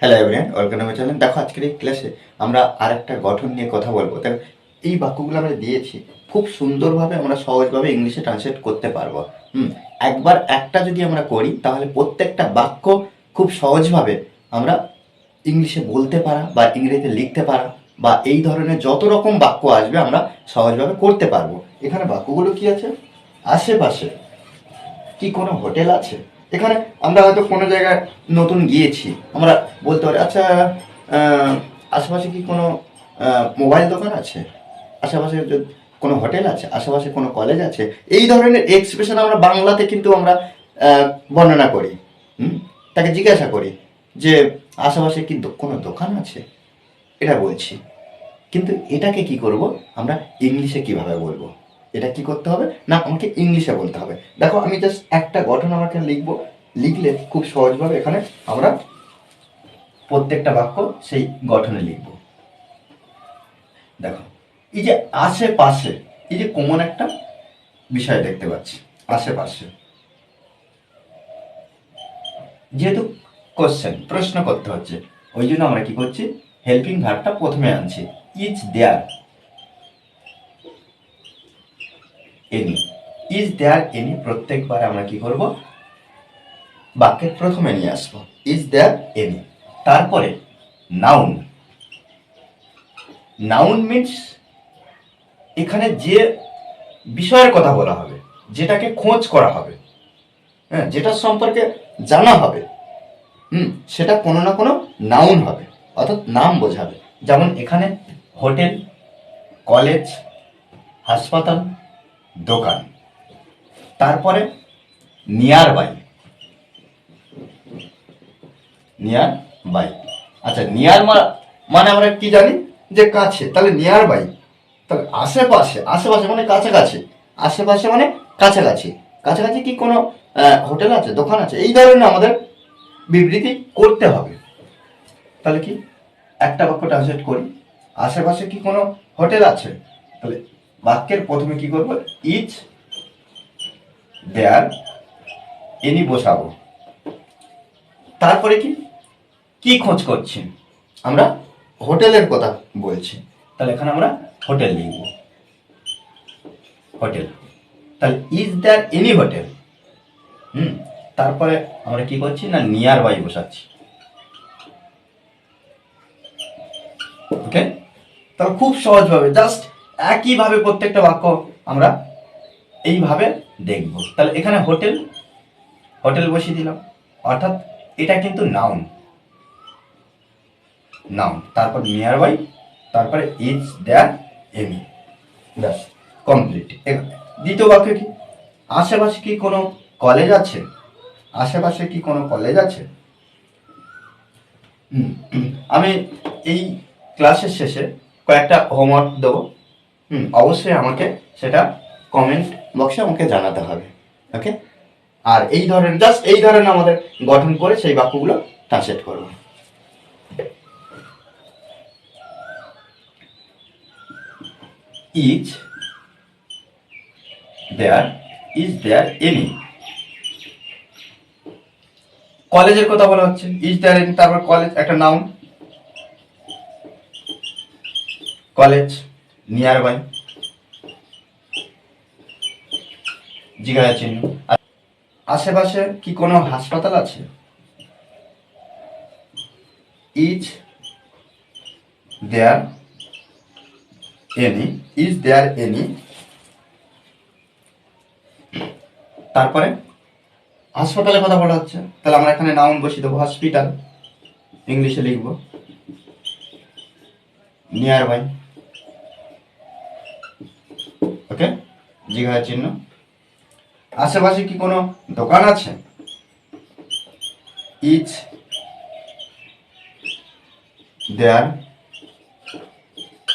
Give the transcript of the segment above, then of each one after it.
Hello everyone welcome to channel দেখো, আজকের এই ক্লাসে আমরা আর একটা গঠন নিয়ে কথা বলব। দেখো, এই বাক্যগুলো আমরা দিয়েছি, খুব সুন্দরভাবে আমরা সহজভাবে ইংলিশে ট্রান্সলেট করতে পারব। হুম, একবার একটা যদি আমরা করি, তাহলে প্রত্যেকটা বাক্য খুব সহজভাবে আমরা ইংলিশে বলতে পারা বা ইংরেজিতে লিখতে পারা বা এই ধরনের যত রকম বাক্য আসবে আমরা সহজভাবে করতে পারব। এখানে বাক্যগুলো কি আছে? আশেপাশে কি কোনো হোটেল আছে? এখানে আমরা হয়তো কোনো জায়গায় নতুন গিয়েছি। আমরা বলতে পারি আচ্ছা আশেপাশে কি কোনো মোবাইল দোকান আছে? আশেপাশে কোনো হোটেল আছে? আশেপাশে কোনো কলেজ আছে? এই ধরনের এক্সপ্রেশন আমরা বাংলাতে কিন্তু আমরা বর্ণনা করি। তাকে জিজ্ঞাসা করি যে, আশেপাশে কি কোনো দোকান আছে? এটা বলছি। কিন্তু এটাকে কি করব? আমরা ইংলিশে কীভাবে বলব? এটা কি করতে হবে? না, আমাকে ইংলিশে বলতে হবে। দেখো, আমি জাস্ট একটা গঠন আমাকে লিখব, লিখলে খুব সহজভাবে এখানে আমরা প্রত্যেকটা বাক্য সেই গঠনে লিখব। দেখো, এই যে আশেপাশে, এই যে কমন একটা বিষয় দেখতে পাচ্ছি, আশেপাশে। যেহেতু কোশ্চেন প্রশ্ন করতে হচ্ছে, ওই জন্য আমরা কি করছি? হেল্পিং ভার্বটা প্রথমে আনছি is there any is there any প্রত্যেকবার আমরা কি করব? বাক্যের প্রথমে নিয়ে আসব। ইজ দেয়ার এনি তারপরে নাউন নাউন মিনস এখানে যে বিষয়ের কথা বলা হবে, যেটাকে খোঁজ করা হবে হ্যাঁ যেটার সম্পর্কে জানা হবে, হুম, সেটা কোনো না কোনো নাউন হবে, অর্থাৎ নাম বোঝাবে। যেমন এখানে হোটেল, কলেজ, হাসপাতাল দোকান। তারপরে নিয়ার বাই নিয়ার বাই আচ্ছা নিয়ার মানে আমরা কি জানি? যে কাছে। তাহলে নিয়ার বাই তাহলে আশেপাশে। আশেপাশে মানে কাছাকাছি। আশেপাশে মানে কাছাকাছি। কাছাকাছি কি কোনো হোটেল আছে? দোকান আছে? এই ধরনের আমাদের বিবৃতি করতে হবে। তাহলে কি? একটা বাক্য ট্রান্সলেট করি। আশেপাশে কি কোনো হোটেল আছে? তাহলে বাক্যের প্রথমে কি করব? ইচ, দেয়ার, এনি বসাবো। তারপরে কি? কি খোঁজ করছি? আমরা হোটেলের কথা বলছি। তাহলে এখানে আমরা হোটেল লিখব। হোটেল। তাহলে is there, any hotel. Hmm? তারপরে আমরা কি করছি? না, নিয়ার বাই বসাচ্ছি। ওকে তাহলে খুব সহজভাবে, জাস্ট একইভাবে প্রত্যেকটা বাক্য আমরা এইভাবে দেখব। তাহলে এখানে হোটেল হোটেল বসিয়ে দিলাম। অর্থাৎ এটা কিন্তু নাউন নাউন তারপর নিয়ার বাই তারপরে ইজ দেয়ার এনি ব্যাস কমপ্লিট দ্বিতীয় বাক্য কি? আশেপাশে কি কোনো কলেজ আছে? আশেপাশে কি কোনো কলেজ আছে। আমি এই ক্লাসের শেষে কয়েকটা হোমওয়ার্ক দেবো। হুম, অবশ্যই আমাকে সেটা কমেন্ট বক্সে আমাকে জানাতে হবে ওকে আর এই ধরনের জাস্ট এই ধরনের আমাদের গঠন করে সেই বাক্যগুলো ট্রান্সলেট করব। Is there is there any কলেজের কথা বলা হচ্ছে। ইজ দেয়ার এনি তারপর কলেজ, একটা নাউন কলেজ। Near by. জিজ্ঞাসা চিহ্ন আশেপাশে কি কোনো হাসপাতাল আছে? Is there any? Is there any? তারপরে হাসপাতালের কথা বলা হচ্ছে। তাহলে আমরা এখানে নাউন বসিয়ে দেবো, হসপিটাল, ইংলিশে লিখব। নিয়ার বাই ওকে জিজ্ঞাসা চিহ্ন। আশেপাশে কি কোনো দোকান আছে? ইজ দেয়ার,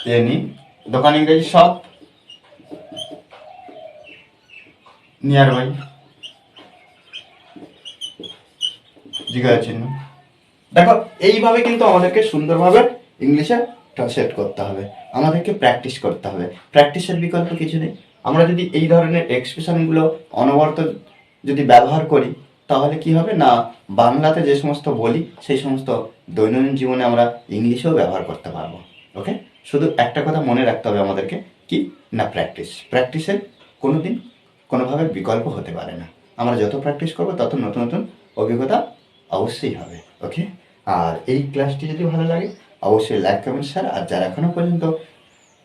এনি, দোকান ইংরেজি শপ নিয়ার বাই। জিজ্ঞাসা চিহ্ন। দেখো, এইভাবে কিন্তু আমাদেরকে সুন্দরভাবে ইংলিশে ট্রান্সলেট করতে হবে। আমাদেরকে প্র্যাকটিস করতে হবে। প্র্যাকটিসের বিকল্প কিছু নেই। আমরা যদি এই ধরনের এক্সপ্রেশনগুলো অনবরত যদি ব্যবহার করি, তাহলে কি হবে? না, বাংলাতে যে সমস্ত বলি, সেই সমস্ত দৈনন্দিন জীবনে আমরা ইংলিশেও ব্যবহার করতে পারব। ওকে শুধু একটা কথা মনে রাখতে হবে আমাদেরকে, কি? না প্র্যাকটিস প্র্যাকটিসের কোনো দিন কোনোভাবে বিকল্প হতে পারে না। আমরা যত প্র্যাকটিস করব, তত নতুন নতুন অভিজ্ঞতা অবশ্যই হবে। ওকে আর এই ক্লাসটি যদি ভালো লাগে, অবশ্যই লাইক কমেন্ট শেয়ার আর যারা এখনও পর্যন্ত